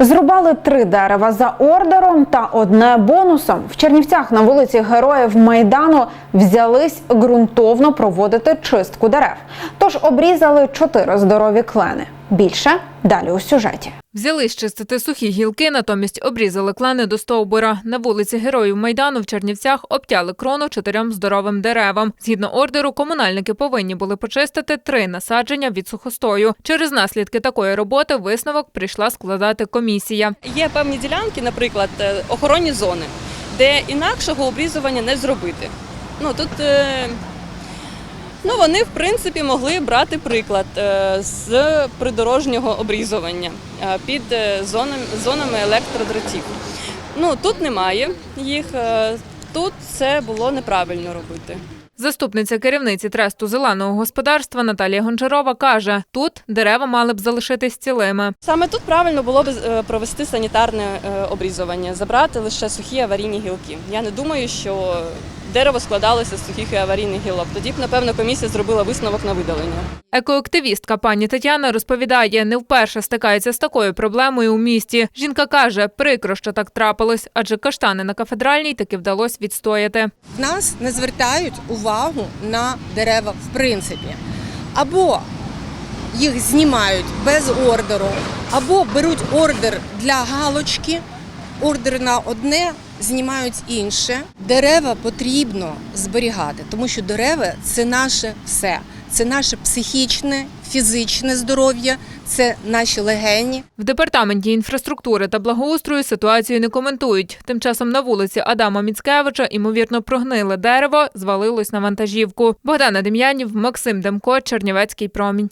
Зрубали три дерева за ордером та одне бонусом. В Чернівцях на вулиці Героїв Майдану взялись ґрунтовно проводити чистку дерев. Тож обрізали чотири здорові клени. Більше далі у сюжеті. Взялись чистити сухі гілки, натомість обрізали клени до стовбура. На вулиці Героїв Майдану в Чернівцях обтяли крону чотирьом здоровим деревам. Згідно ордеру, комунальники повинні були почистити три насадження від сухостою. Через наслідки такої роботи висновок прийшла складати комісія. Є певні ділянки, наприклад, е, охоронні зони, де інакшого обрізування не зробити. Ну тут е, ну, вони в принципі могли брати приклад е, з придорожнього обрізування е, під е, зонами, електродротів. Ну тут немає їх. Тут це було неправильно робити. Заступниця керівниці тресту зеленого господарства Наталія Гончарова каже: тут дерева мали б залишитись цілими. Саме тут правильно було б провести санітарне обрізування, забрати лише сухі аварійні гілки. Я не думаю, що дерево складалося з сухих і аварійних гілок. Тоді б, напевно, комісія зробила висновок на видалення. Екоактивістка пані Тетяна розповідає, не вперше стикається з такою проблемою у місті. Жінка каже, прикро, що так трапилось, адже каштани на кафедральній таки вдалося відстояти. в нас не звертають увагу на дерева в принципі. Або їх знімають без ордеру, або беруть ордер для галочки, ордер на одне, знімають інше. Дерева потрібно зберігати, тому що дерева це наше все. Це наше психічне, фізичне здоров'я, це наші легені. В департаменті інфраструктури та благоустрою ситуацію не коментують. Тим часом на вулиці Адама Міцкевича ймовірно прогниле дерево, звалилось на вантажівку. Богдана Дем'янів, Максим Демко, Чернівецький промінь.